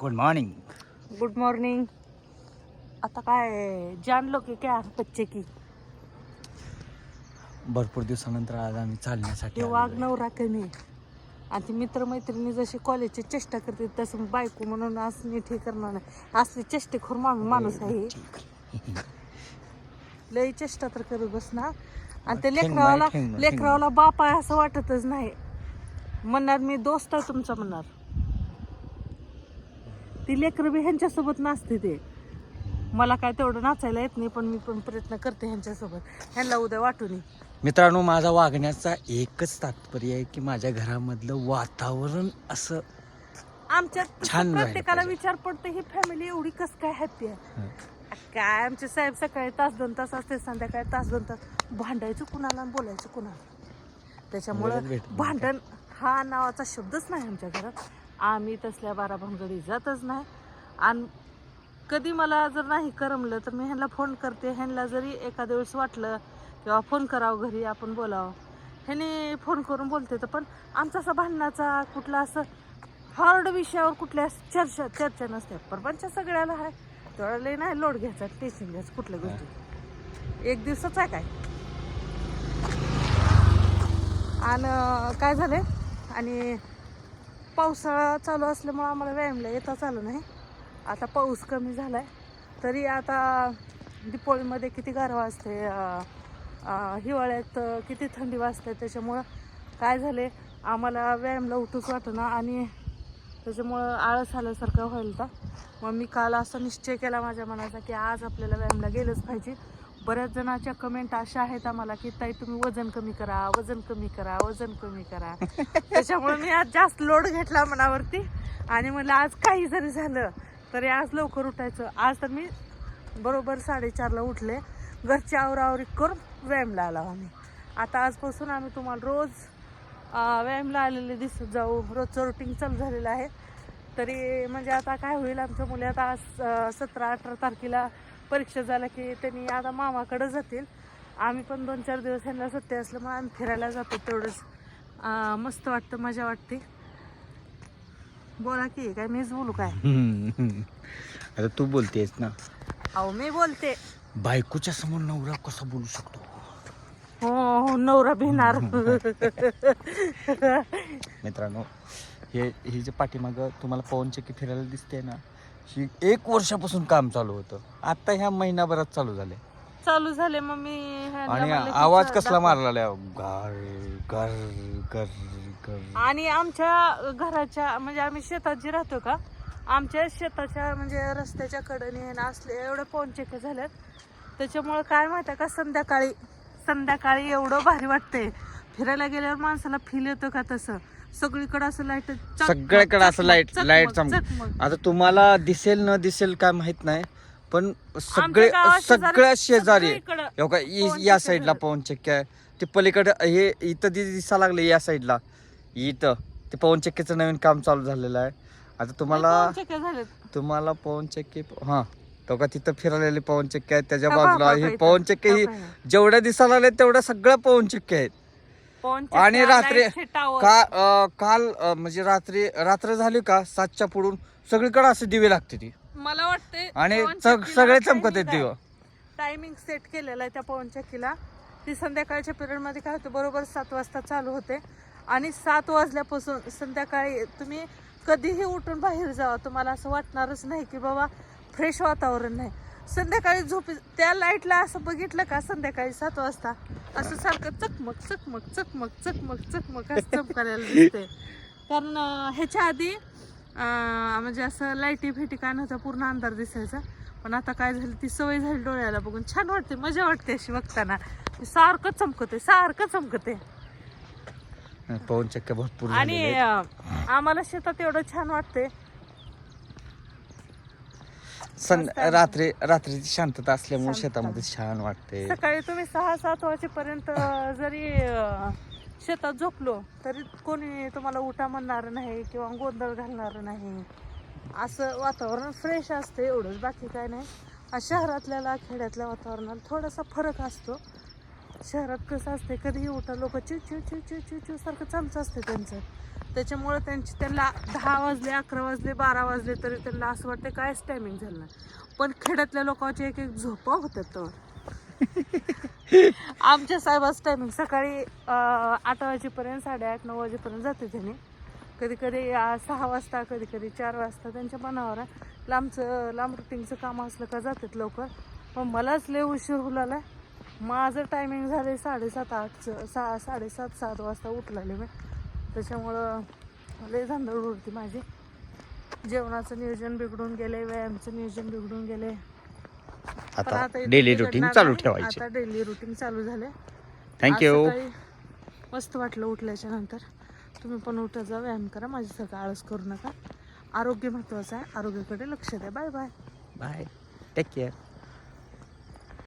Good morning good morning आता काय जान low की क्या बच्चे की? भरपूर दिवसानंतर आज आम्ही चालण्यासाठी ते वाघ नवरा कमी आणि ती मित्रमैत्रिणी जशी कॉलेजची चेष्टा करते तसं बायको म्हणून असं नीट हे करणार नाही. असली चेष्टेखोर माणूस माणूस आहे. लई चेष्टा तर करत बसणार. आणि ते ठेंग लेकरावाला ठेंग लेकरावाला बाप आहे असं वाटतच नाही. म्हणणार मी दोस्त आहे तुमचा म्हणणार. ती लेकरं बी ह्यांच्यासोबत नाचते ते मला काय तेवढं नाचायला येत नाही पण मी पण प्रयत्न करते ह्यांच्यासोबत ह्यांना उद्या वाटून. मित्रांनो माझा वागण्याचा एकच तात्पर्य आहे की माझ्या घरामधलं वातावरण असं आमच्यात तसं छान राहिलं प्रत्येकाला पाहिजे. विचार पडतो ही फॅमिली एवढी कस काय हॅपी आहे हं. काय आमचे साहेब सकाळी तास दोन तास असते संध्याकाळी तास दोन तास भांडायचं कुणाला आणि बोलायचं कुणाला त्याच्यामुळं. भांडण हा नावाचा शब्दच नाही आमच्या घरात आम्ही तसल्या बारा भानगडी जातच नाही. आणि कधी मला जर नाही करमलं तर मी ह्यांना फोन करते. ह्यांना जरी एखाद्या वेळेस वाटलं किंवा फोन करावं घरी आपण बोलावं. ह्याने फोन करून बोलते तर पण आमचा असा भांडणाचा कुठला असं हार्ड विषयावर कुठल्या चर्चा चर्चा नसते. प्रपंच सगळ्याला आहे तेवढा लई नाही लोड घ्यायचा टेन्शन घ्यायचं कुठल्या गोष्टी. एक दिवसाच आहे काय? आणि काय झालं आणि पावसाळा चालू असल्यामुळं आम्हाला व्यायामला येता चालू नाही. आता पाऊस कमी झाला आहे तरी आता दीपोळीमध्ये किती गारवा असते हिवाळ्यात किती थंडी वाजते त्याच्यामुळं काय झाले आम्हाला व्यायामला उठूच वाटेना आणि त्याच्यामुळं आळस आल्यासारखं व्हायला होता मग मी काल असा निश्चय केला माझ्या मनाचा की आज आपल्याला व्यायामला गेलंच पाहिजे. बऱ्याच जणांच्या कमेंट अशा आहेत आम्हाला की ताई तुम्ही वजन कमी करा वजन कमी करा वजन कमी करा. त्याच्यामुळे मी आज जास्त लोड घेतला मनावरती. आणि म्हणलं आज काही जरी झालं तरी आज लवकर उठायचं. आज तर मी बरोबर साडेचारला उठले. घरची आवरावरी करून व्यायामला आला आम्ही. आता आजपासून आम्ही तुम्हाला रोज व्यायामला आलेले दिसत जाऊ. रोजचं रुटीन चालू झालेलं आहे. तरी म्हणजे आता काय होईल आमच्या मुली आता आज सतरा अठरा तारखेला परीक्षा झाल्या की त्यांनी आता मामाकडे जातील. आम्ही पण दोन चार दिवस ह्यांना सुट्टी असल्यामुळे आम्ही फिरायला जातो तेवढंच. मस्त वाटतं मजा वाटते. बोला की काय मीच बोलू काय? आता तू बोलतेस ना. अहो मी बोलते. बायकोच्या समोर नवरा कसा बोलू शकतो? हो हो नवरा भिणार. मित्रांनो हे ही जे पाठीमागं तुम्हाला पवन चक्की फिरायला दिसते ना ही एक वर्षापासून काम चालू होतं. आता ह्या महिनाभरात चालू झाले चालू झाले मग मी ह्यांना आणि म्हणलं की आवाज चल कसला दाखव. मारला गर गर गर गर. आणि आमच्या घराच्या म्हणजे आम्ही शेतात जे राहतो का आमच्या शेताच्या म्हणजे रस्त्याच्या कडेने हे ना असले एवढे पोनचेके झाल्यात त्याच्यामुळं काय माहिती का संध्याकाळी संध्याकाळी एवढं भारी वाटतंय. फिरायला गेल्यावर माणसाला फील येतं का तसं. सगळीकडे असं लाइट सगळ्याकडे असं लाइट लाइट चमक. आता तुम्हाला दिसेल न दिसेल काय माहीत नाही पण सगळे सगळ्या शेजारी का या साईडला. पवन चक्की आहे. ते पलीकडे हे इथं दिसा लागले या साईडला इथं. ते पवन चक्कीचं नवीन काम चालू झालेलं आहे. आता तुम्हाला तुम्हाला पवन चक्की हा. तो का तिथं फिरलेली पवन चक्की आहेत त्याच्या बाजूला. हा, पवन चक्की ही. जेवढ्या दिसायला लागल्या तेवढ्या सगळ्या पवन चक्की आहेत. आणि रात्री. का अं, काल अं, म्हणजे रात्री रात्र झाली का सातच्या पुढून सगळीकडे असे दिवे लागते ती. मला वाटते आणि सग- सगळे चमकत आहेत दिवं. टायमिंग सेट केलेला आहे त्या पवन चक्कीला ती संध्याकाळच्या पिरियडमध्ये काय होतं बरोबर सात वाजता चालू होते. आणि सात वाजल्यापासून संध्याकाळी तुम्ही कधीही उठून बाहेर जावा तुम्हाला असं वाटणारच नाही की बाबा फ्रेश वातावरण नाही संध्याकाळी झोपी त्या लाईटला असं बघितलं का संध्याकाळी सात वाजता? असं सारखं चकमक चकमक चकमक चकमक चकमक असं चमकायला दिसते कारण ह्याच्या आधी अं, म्हणजे असं लाईटी फेटी काय नव्हता पूर्ण अंधार दिसायचा. पण आता काय झालं ती सवय झाली डोळ्याला बघून. छान वाटते मजा वाटते अशी बघताना. सारखं चमकते सारखं चमकते पवन चक्क्या भरपूर आणि आम्हाला शेतात एवढं छान वाटते सं. रात्री रात्रीची शांतता असल्यामुळे शांतता. शेतामध्ये छान वाटते. सकाळी तुम्ही सहा सात वाजेपर्यंत जरी अं, शेतात झोपलो तरी कोणी तुम्हाला उठा म्हणणार नाही किंवा गोंधळ घालणार नाही. असं वातावरण फ्रेश असते एवढंच बाकी काय नाही. आणि शहरातल्याला खेड्यातल्या वातावरणात थोडासा फरक असतो. शहरात कसं असते कधीही उठा लोक चिव चिव चिव चिव चिव चिव सारखं चालूच असते त्यांचं. त्याच्यामुळे त्यांची त्यांना दहा वाजले अकरा वाजले बारा वाजले तरी त्यांना असं वाटतं कायच टायमिंग झालं नाही. पण खेड्यातल्या लोकांची एक एक झोपा होत्यात तर आमच्या साहेबाचं टायमिंग सकाळी आठ वाजेपर्यंत साडेआठ नऊ वाजेपर्यंत जाते त्यांनी. कधी कधी सहा वाजता कधी कधी चार वाजता त्यांच्या मनावर. लांबचं लांब रुटीनचं काम असलं का जातात लवकर पण मलाच लय उशीर होलाला माझं टायमिंग झालं साडेसात आठचं. सहा साडेसात सात वाजता उठलेले मी. त्याच्यामुळं लय धांदळ उडती माझी. जेवणाचं नियोजन बिघडून गेले व्यायामचं नियोजन बिघडून गेले पण आता डेली बिघडणार रुटीन चालू नाही. ठेवायचे. आता डेली रुटीन चालू झाले थँक्यू आज सकाळी मस्त वाटलं उठल्याच्या नंतर. तुम्ही पण उठत जा व्यायाम करा. माझ्यासारखं आळस करू नका. आरोग्य महत्वाचं आहे. आरोग्याकडे लक्ष द्या. Bye bye. Bye take care